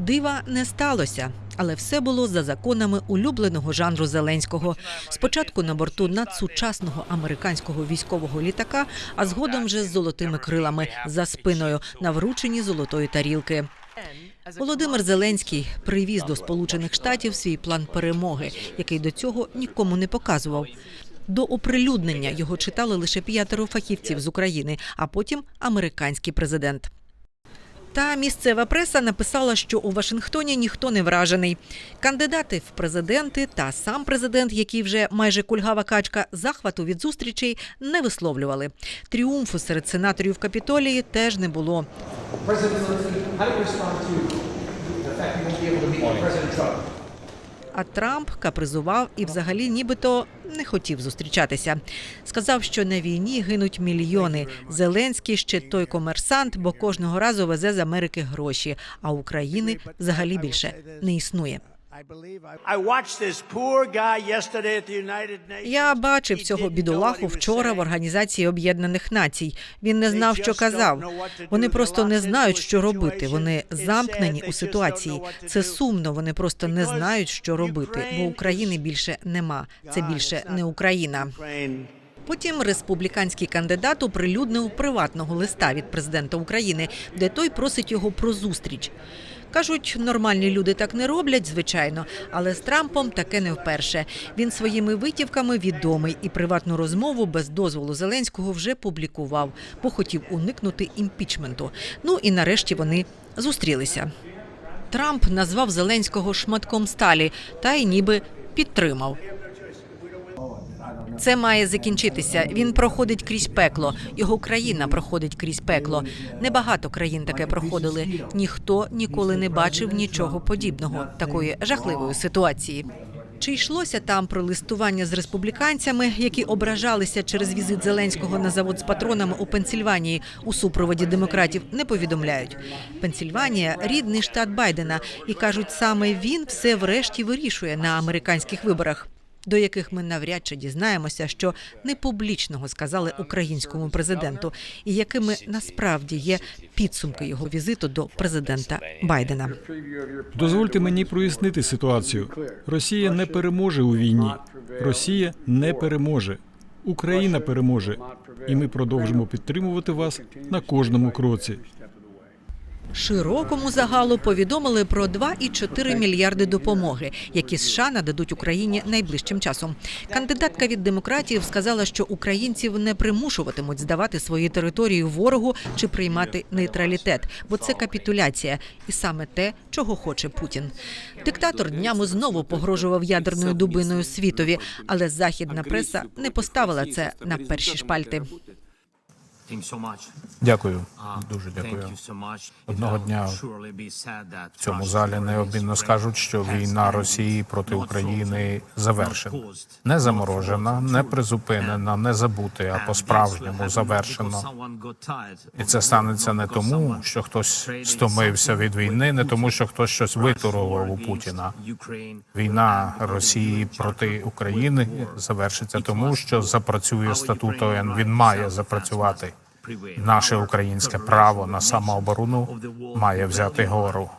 Дива не сталося, але все було за законами улюбленого жанру Зеленського. Спочатку на борту надсучасного американського військового літака, а згодом вже з золотими крилами за спиною на врученні золотої тарілки. Володимир Зеленський привіз до Сполучених Штатів свій план перемоги, який до цього нікому не показував. До оприлюднення його читали лише п'ятеро фахівців з України, а потім американський президент. Та місцева преса написала, що у Вашингтоні ніхто не вражений. Кандидати в президенти та сам президент, який вже майже кульгава качка, захвату від зустрічей не висловлювали. Тріумфу серед сенаторів Капітолії теж не було. President А Трамп капризував і взагалі нібито не хотів зустрічатися. Сказав, що на війні гинуть мільйони. Зеленський ще той комерсант, бо кожного разу везе з Америки гроші, а України взагалі більше не існує. I watched this poor guy yesterday at the United Nations. Я бачив цього бідолаху вчора в Організації Об'єднаних Націй. Він не знав, що казав. Вони просто не знають, що робити. Вони замкнені у ситуації. Це сумно. Вони просто не знають, що робити, бо України більше нема. Це більше не Україна. Потім республіканський кандидат оприлюднив приватного листа від президента України, де той просить його про зустріч. Кажуть, нормальні люди так не роблять, звичайно, але з Трампом таке не вперше. Він своїми витівками відомий і приватну розмову без дозволу Зеленського вже публікував, бо хотів уникнути імпічменту. Ну і нарешті вони зустрілися. Трамп назвав Зеленського шматком сталі та й ніби підтримав. Це має закінчитися. Він проходить крізь пекло. Його країна проходить крізь пекло. Небагато країн таке проходили. Ніхто ніколи не бачив нічого подібного, такої жахливої ситуації. Чи йшлося там про листування з республіканцями, які ображалися через візит Зеленського на завод з патронами у Пенсільванії у супроводі демократів, не повідомляють. Пенсільванія рідний штат Байдена, і кажуть, саме він все врешті вирішує на американських виборах. До яких ми навряд чи дізнаємося, що не публічного сказали українському президенту, і якими насправді є підсумки його візиту до президента Байдена. Дозвольте мені прояснити ситуацію. Росія не переможе у війні. Росія не переможе. Україна переможе, і ми продовжимо підтримувати вас на кожному кроці. Широкому загалу повідомили про 2,4 мільярди допомоги, які США нададуть Україні найближчим часом. Кандидатка від демократів сказала, що українців не примушуватимуть здавати свої території ворогу чи приймати нейтралітет, бо це капітуляція, і саме те, чого хоче Путін. Диктатор днями знову погрожував ядерною дубиною світові, але західна преса не поставила це на перші шпальти. Дякую, дуже дякую. Одного дня в цьому залі необмінно скажуть, що війна Росії проти України завершена, не заморожена, не призупинена, не забути, а по-справжньому завершена. І це станеться не тому, що хтось стомився від війни, не тому, що хтось щось витурував у Путіна. Війна Росії проти України завершиться тому, що запрацює статут ОН. Він має запрацювати. Наше українське право на самооборону має взяти гору.